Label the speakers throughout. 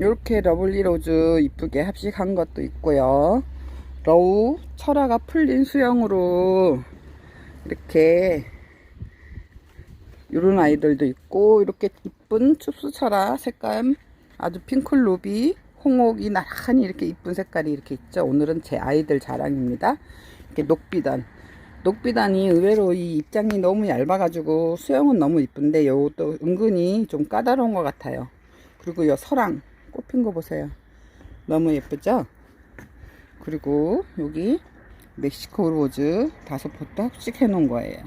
Speaker 1: 이렇게 러블리 로즈 이쁘게 합식한 것도 있고요. 러우 철화가 풀린 수영으로 이렇게 이런 아이들도 있고 이렇게 이쁜 춥수 철화 색감 아주 핑클 루비 홍옥이 나란히 이렇게 이쁜 색깔이 이렇게 있죠. 오늘은 제 아이들 자랑입니다. 이렇게 녹비단 녹비단이 의외로 이 입장이 너무 얇아 가지고 수영은 너무 이쁜데 요것도 은근히 좀 까다로운 것 같아요. 그리고 요 서랑 꽃핀 거 보세요. 너무 예쁘죠? 그리고 여기 멕시코 로즈 다섯 포트 합식해 놓은 거예요.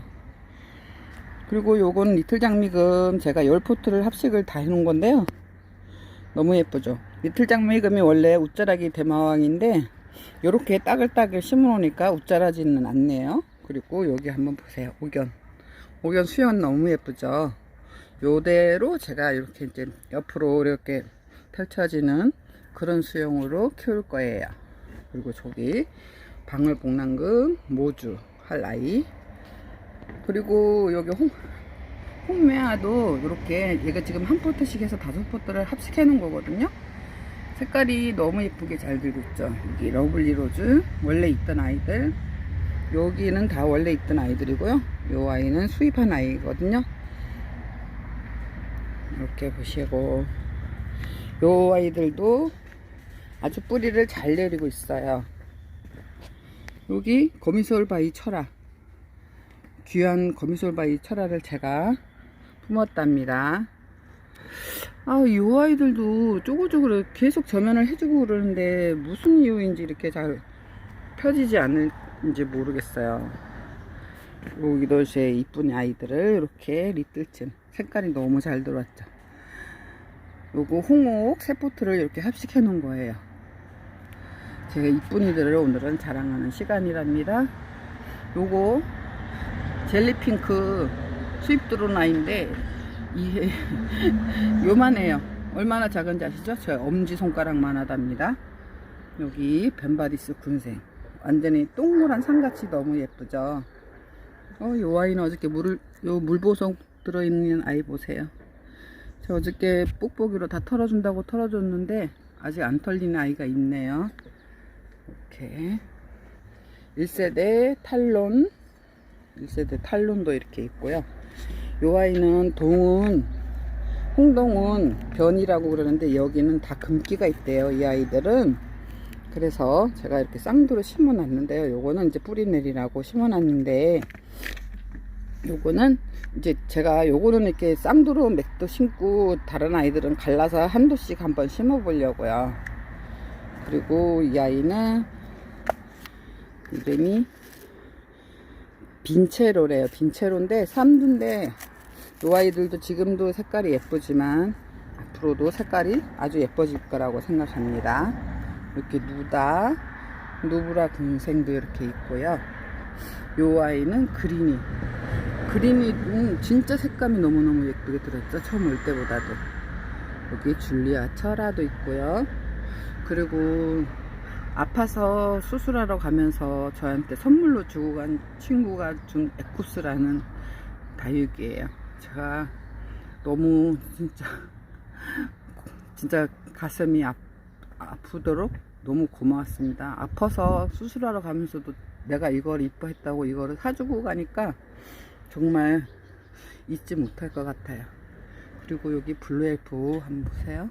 Speaker 1: 그리고 요건 리틀 장미금 제가 열 포트를 합식을 다 해놓은 건데요. 너무 예쁘죠? 리틀 장미금이 원래 웃자라기 대마왕인데 요렇게 따글따글 심어 놓으니까 웃자라지는 않네요. 그리고 여기 한번 보세요. 옥연. 옥연 수영 너무 예쁘죠? 요대로 제가 이렇게 이제 옆으로 이렇게 펼쳐지는 그런 수영으로 키울 거예요. 그리고 저기 방울복랑금 모주 할 아이 그리고 여기 홍 홍매화도 이렇게 얘가 지금 한 포트씩 해서 다섯 포트를 합식해 놓은 거거든요. 색깔이 너무 예쁘게 잘 들고 있죠. 여기 러블리 로즈 원래 있던 아이들 여기는 다 원래 있던 아이들이고요. 요 아이는 수입한 아이거든요. 이렇게 보시고 요 아이들도 아주 뿌리를 잘 내리고 있어요. 여기 거미솔바위 철화 귀한 거미솔바위 철화를 제가 품었답니다. 아, 이 아이들도 쪼글쪼글 계속 저면을 해주고 그러는데 무슨 이유인지 이렇게 잘 펴지지 않는지 모르겠어요. 여기도 제 이쁜 아이들을 이렇게 리틀친 색깔이 너무 잘 들어왔죠. 요거 홍옥 세포트를 이렇게 합식해 놓은 거예요. 제가 이쁜이들을 오늘은 자랑하는 시간이랍니다. 요거 젤리핑크 수입 드론 아이인데 이게 요만해요. 얼마나 작은지 아시죠? 저 엄지손가락만 하답니다. 여기 벤바디스 군생. 완전히 동그란 상같이 너무 예쁘죠? 어, 요 아이는 어저께 물을, 요 물보석 들어있는 아이 보세요. 저 어저께 뽁뽁이로 다 털어준다고 털어줬는데 아직 안 털리는 아이가 있네요. 이렇게 1세대 탈론 1세대 탈론도 이렇게 있고요. 요 아이는 동은 홍동은 변이라고 그러는데 여기는 다 금기가 있대요. 이 아이들은 그래서 제가 이렇게 쌍두로 심어 놨는데요. 요거는 이제 뿌리 내리라고 심어 놨는데 요거는 이제 제가 요거는 이렇게 쌍두로 맥도 심고 다른 아이들은 갈라서 한 도씩 한번 심어 보려고요. 그리고 이 아이는 이름이 빈체로래요. 빈체로인데 삼두인데 이 아이들도 지금도 색깔이 예쁘지만 앞으로도 색깔이 아주 예뻐질 거라고 생각합니다. 이렇게 누다, 누브라 군생도 이렇게 있고요. 이 아이는 그린이. 그린이는 진짜 색감이 너무너무 예쁘게 들었죠. 처음 올 때보다도. 여기 줄리아 철화도 있고요. 그리고 아파서 수술하러 가면서 저한테 선물로 주고 간 친구가 준 에쿠스라는 다육이에요. 제가 너무 진짜 진짜 가슴이 아, 아프도록 너무 고마웠습니다. 아파서 수술하러 가면서도 내가 이걸 이뻐했다고 이거를 사주고 가니까 정말 잊지 못할 것 같아요. 그리고 여기 블루엘프 한번 보세요.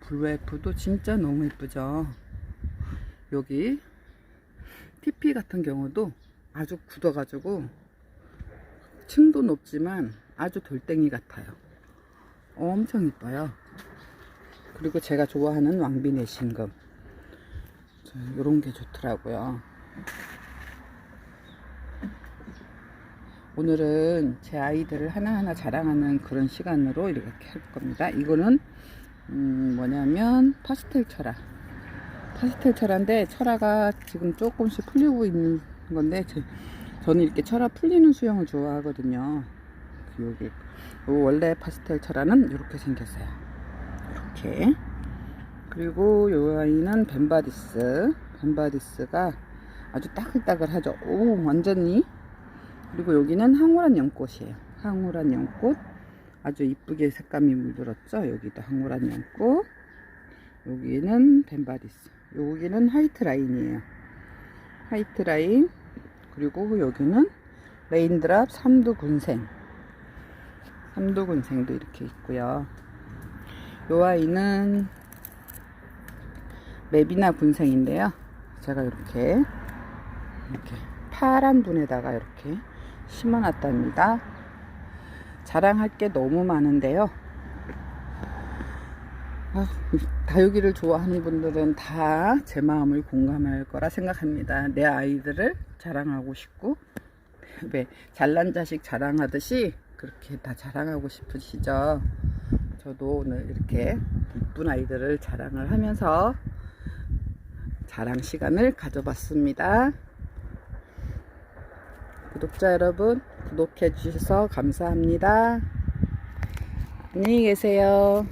Speaker 1: 블루엘프도 진짜 너무 예쁘죠. 여기 TP 같은 경우도 아주 굳어가지고 층도 높지만 아주 돌덩이 같아요. 엄청 이뻐요. 그리고 제가 좋아하는 왕비네 신금. 이런 게 좋더라고요. 오늘은 제 아이들을 하나하나 자랑하는 그런 시간으로 이렇게 할 겁니다. 이거는 음 뭐냐면 파스텔 철화. 파스텔 철화인데 철화가 지금 조금씩 풀리고 있는 건데 제, 저는 이렇게 철화 풀리는 수영을 좋아하거든요. 여기 원래 파스텔 철화는 이렇게 생겼어요. 이렇게 그리고 요 아이는 벤바디스 벤바디스가 아주 따글따글하죠. 오 완전히 그리고 여기는 황홀한 연꽃이에요. 황홀한 연꽃 아주 이쁘게 색감이 물들었죠. 여기도 황홀한 연꽃 여기는 벤바리스. 여기는 화이트 라인이에요. 화이트 라인. 그리고 여기는 레인드랍 삼두군생. 삼두군생도 이렇게 있고요. 요 아이는 맵이나 군생인데요. 제가 이렇게 이렇게 파란 분에다가 이렇게 심어놨답니다. 자랑할 게 너무 많은데요. 아, 다육이를 좋아하는 분들은 다 제 마음을 공감할 거라 생각합니다. 내 아이들을 자랑하고 싶고, 왜 잘난 자식 자랑하듯이 그렇게 다 자랑하고 싶으시죠? 저도 오늘 이렇게 이쁜 아이들을 자랑을 하면서 자랑 시간을 가져봤습니다. 구독자 여러분, 구독해 주셔서 감사합니다. 안녕히 계세요.